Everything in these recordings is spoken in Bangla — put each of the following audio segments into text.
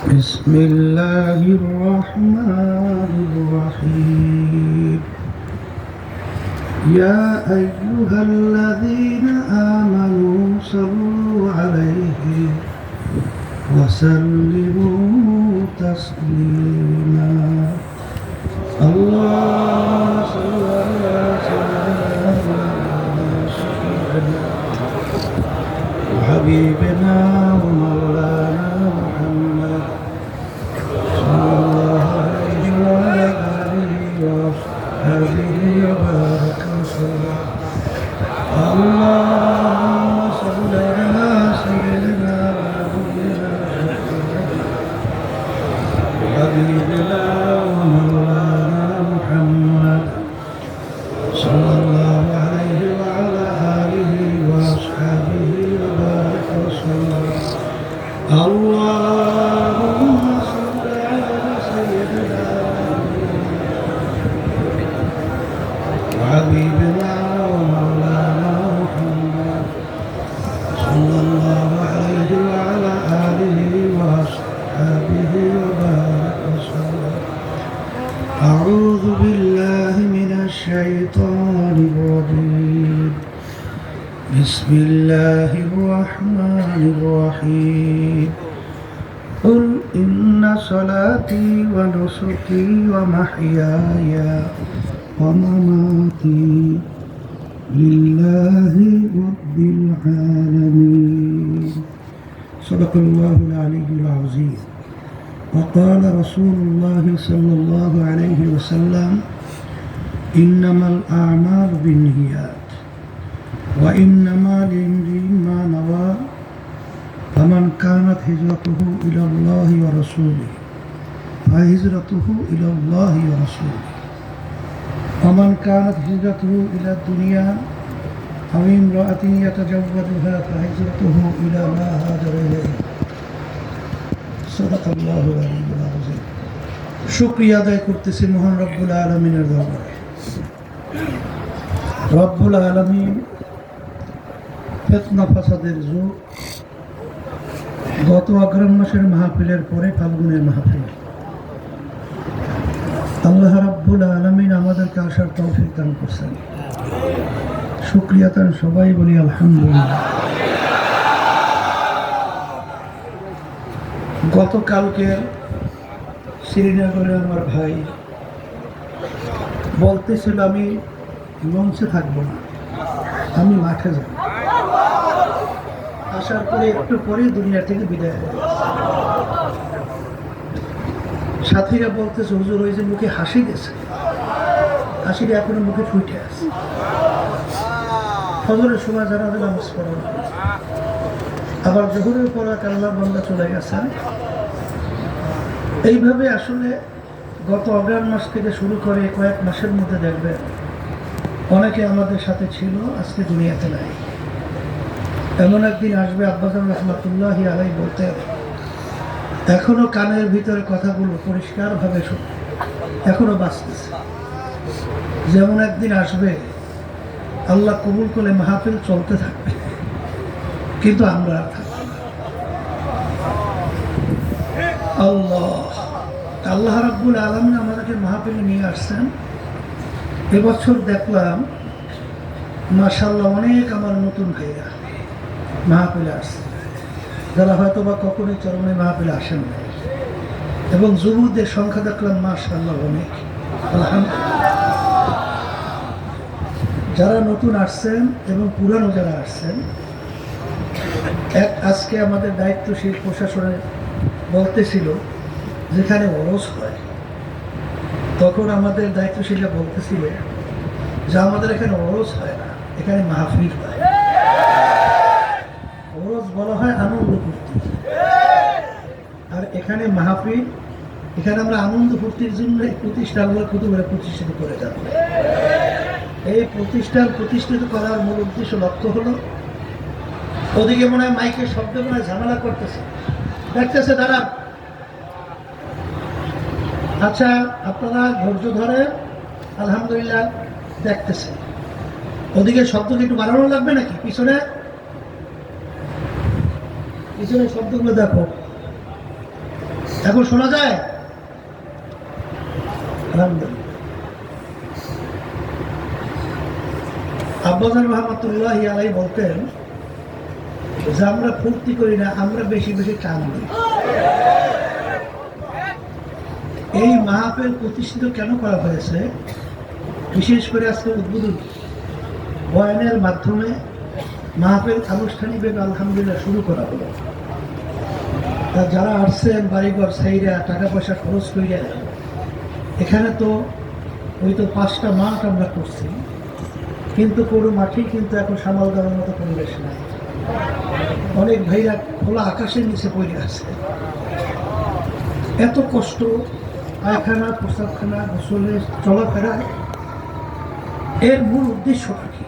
بسم الله الرحمن الرحيم. يا أيها الذين آمنوا صلوا عليه وسلموا تسليما. الله اللهم صل على سيدنا ونبينا محمد صلى الله عليه وعلى آله وأصحابه وسلم. أعوذ بالله من الشيطان الرجيم. بسم الله الرحمن الرحيم. قل إن صلاتي ونسكي ومحياي ومماتي لله رب العالمين. صدق الله العلي العظيم. وقال رسول الله صلى الله عليه وسلم إنما الأعمال بالنيات وإنما لامرئ ما نوى فمن كانت هجرته إلى الله ورسوله فهجرته إلى الله ورسوله. ومن كانت هجرته إلى الدنيا أو امرأة يتزوجها فهجرته إلى ما هاجر إليه. শুক্রিয়া আদায় করতেছি মহান রব্বুল আলমিনের দরবারে। রব্বুল আলমিন ফেতনা ফাসাদের যুগ গত অগ্রম মাসের মাহফিলের পরে ফাল্গুনের মাহফিল। আল্লাহ রাব্বুল আলমিন আমাদেরকে আসার তৌফিক দান করছেন। শুক্রিয়া তার সবাই বলি আলহামদুলিল্লাহ। গতকালকে শ্রীনগরে আমার ভাই বলতেছিল আমি লঞ্চে থাকব না, আমি মাঠে যাব। আসার পরে একটু পরে দুনিয়া থেকে বিদায় সাথীরা বলতেছে, হুজুর, ওই যে মুখে হাসি গেছে। হাসিটা এখনও মুখে ফুটে আছে। ফজরের সময় যারা নামাজ আবার জহুরের পর এক বন্দা চলে গেছেন এইভাবে আসলে গত অগ্রাণ মাস থেকে শুরু করে কয়েক মাসের মধ্যে দেখবেন, অনেকে আমাদের সাথে ছিল, আজকে দুনিয়াতে নাই। এমন একদিন আসবে আব্বাসান রহমতুল্লাহ আলাই বলতে এখনও কানের ভিতরে কথাগুলো পরিষ্কারভাবে শুন, এখনও বাঁচতেছে। যেমন একদিন আসবে, আল্লাহ কবুল করলে মাহফিল চলতে থাকবে। কিন্তু আমরা আল্লাহ। আল্লাহ রাব্বুল আলমিন আমাদেরকে মাহফিলে নিয়ে আসছেন। এবছর দেখলাম মাশাল্লাহ অনেক আমার নতুন ভাইরা মাহফিলে আসছে। যারা হয়তো বা কখনোই চরমে মাহফিলে আসেন না এবং যুবকদের সংখ্যা দেখলাম মাশাল্লাহ অনেক। যারা নতুন আসছেন এবং পুরানো যারা আসছেন আজকে আমাদের দায়িত্বশীল প্রশাসনে বলতেছিল, যেখানে ওরস হয়, তখন আমাদের দায়িত্বশীলরা বলতেছিল যে আমাদের এখানে ওরস হয় না, এখানে মাহফিল হয়। ওরস বলা হয় আনন্দ ফুর্তি। আর এখানে মাহফিল, এখানে আমরা আনন্দ ফুর্তির জন্য এই প্রতিষ্ঠানগুলো কুতুবেরা প্রতিষ্ঠিত করে যাব। এই প্রতিষ্ঠান প্রতিষ্ঠিত করার মূল উদ্দেশ্য লক্ষ্য হলো ওদিকে মনে হয় মাইকের শব্দ মনে হয় ঝামেলা করতেছে। দেখতেছে, দাঁড়া। আচ্ছা আপনারা ধৈর্য ধরে, আলহামদুলিল্লাহ, দেখতেছে। ওদিকে শব্দ একটু বাড়ানো লাগবে নাকি? পিছনে? পিছনে শব্দগুলো দেখো। এখন শোনা যায়? আলহামদুলিল্লাহ। আব্বাজান রহমতুল্লাহ আলাই বলতেন যে আমরা ফুর্তি করি না, আমরা বেশি বেশি টান দিই। এই মাহাপের প্রতিষ্ঠিত কেন করা হয়েছে? বিশেষ করে আজকে উদ্বোধন বয়ানের মাধ্যমে মাহাপের আনুষ্ঠানিকভাবে আলহামদুলিল্লাহ শুরু করা হলো। তা যারা আসছেন, বাড়িঘর সাইরা টাকা পয়সা খরচ কইরা, এখানে তো ওই তো পাঁচটা মাঠ আমরা করছি। কিন্তু কোনো মাঠেই কিন্তু এখন সামাল দেওয়ার মতো পরিবেশ নাই। অনেক ভাইরা খোলা আকাশের নিচে পড়ে আছে। এত কষ্ট, পায়খানা, প্রস্রাবখানা, গোসলে, চলাফেরা, এর মূল উদ্দেশ্যটা কি?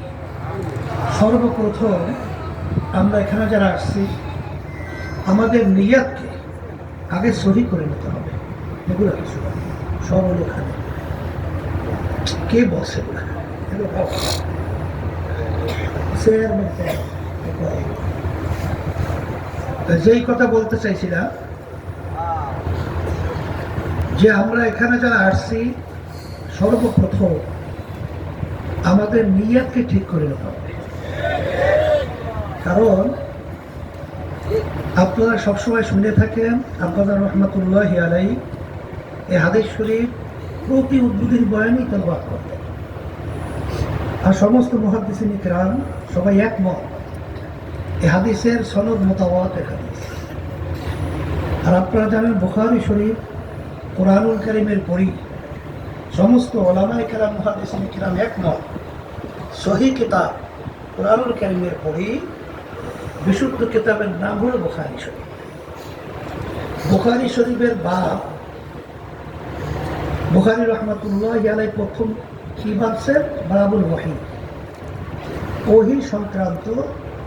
সর্বপ্রথম আমরা এখানে যারা আসছি, আমাদের নিয়াতকে আগে সহি করে নিতে হবে। এগুলো কিছু সব এখানে। কে বসে এগুলো? চেয়ারম্যান যেই কথা বলতে চাইছিলাম, যে আমরা এখানে যারা আসছি, সর্বপ্রথম আমাদের নিয়াতকে ঠিক করে নিতে হবে। কারণ আপনারা সবসময় শুনে থাকেন, আব্বাজান রহমতুল্লাহ আলাই এই হাদিস শরীফ প্রতি উদ্বোধন বয়ানই তলবাদ করতেন। আর সমস্ত মহাদিসিন ইকরাম সবাই একমত এই হাদিসের সনদ মোতাবাত হাদিস। আর আপনারা জানেন, বুখারি শরীফ কোরআনুল করিমের পড়ি সমস্ত ওলামাই কেরাম মহাদিসিন ইকরাম একমত। সহি কিতাব কোরআনুল করিমের পড়ি বিশুদ্ধ কিতাবের নাম হলো বুখারি শরীফ। বুখারি শরীফের বাপ বুখারি রহমতুল্লাহ ইয়ালাই প্রথম কি ভাবছেন বাবুল ওয়াহি। ওহি সংক্রান্ত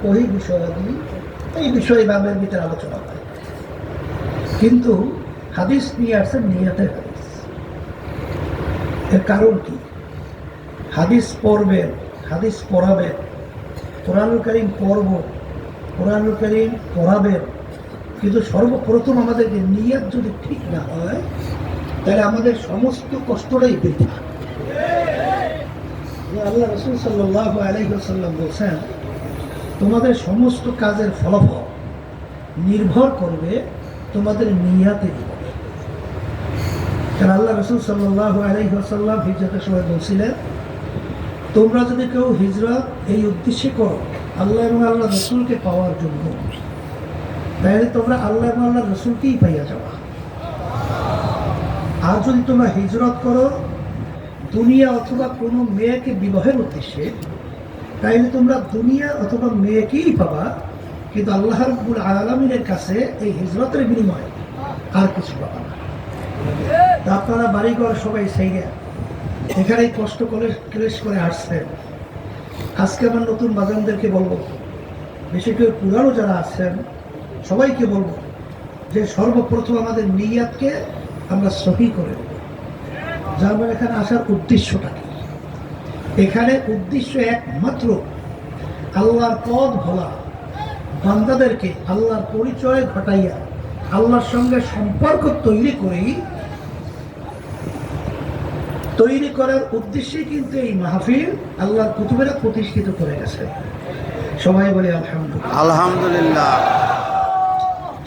ওহি বিষয়াদি, এই বিষয়ে বাবের ভিতরে আলোচনা হয়। কিন্তু হাদিস নিয়ে আসছেন নিয়াতের হাদিস। এর কারণ কি? হাদিস পড়বেন, হাদিস পড়াবেন কোরআনুল করিম পড়ব কোরআনুল করিম পড়াবেন, কিন্তু সর্বপ্রথম আমাদেরকে নিয়াত যদি ঠিক না হয়, তাহলে আমাদের সমস্ত কষ্টটাই যে আল্লাহ রসুল সাল্লাহ আলহিহাল্লাম বলছেন তোমাদের সমস্ত কাজের ফলাফল নির্ভর করবে তোমাদের নিয়াতের উপরে আল্লাহ রসুল সাল্লাহ হিজরতের সময় বলছিলেন, তোমরা যদি কেউ হিজরত এই উদ্দেশ্যে করো, আল্লাহ এবং আল্লাহ রসুলকে পাওয়ার জন্য, তাহলে তোমরা আল্লাহ এবং আল্লাহ রসুলকেই পাইয়া যাওয়া আর যদি তোমরা হিজরত করো, দুনিয়া অথবা কোনো মেয়েকে বিবাহের উদ্দেশ্যে তাইলে তোমরা দুনিয়া অথবা মেয়েকেই পাবা, কিন্তু আল্লাহ রব্বুল আলমিনের কাছে এই হিজরতের বিনিময়ে আর কিছু পাবা না। আপনারা বাড়িঘর সবাই সেইরে এখানেই কষ্ট করে ক্লেশ করে আসছেন। আজকে আমার নতুন বাজানদেরকে বলব, বেশি করে পুরানো যারা আছেন, সবাইকে বলব যে সর্বপ্রথম আমাদের নিয়াতকে আমরা সহি করে দেব। যা আমার এখানে আসার উদ্দেশ্যটা এখানে উদ্দেশ্য একমাত্র আল্লাহর পদ ভোলা। বান্দাদেরকে আল্লাহর পরিচয় ঘটাইয়া আল্লাহর সঙ্গে সম্পর্ক তৈরি করেই তৈরি করার উদ্দেশ্যে কিন্তু এই মাহফিল আল্লাহর কুতুবেরা প্রতিষ্ঠিত করে গেছে। সবাই বলে আলহামদুলিল্লাহ। আলহামদুলিল্লাহ।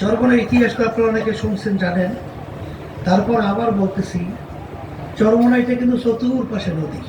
চরমনের ইতিহাস তো আপনারা অনেকে শুনছেন জানেন। তারপর আবার বলতেছি চরমনাইটা কিন্তু চতুর পাশে নদী।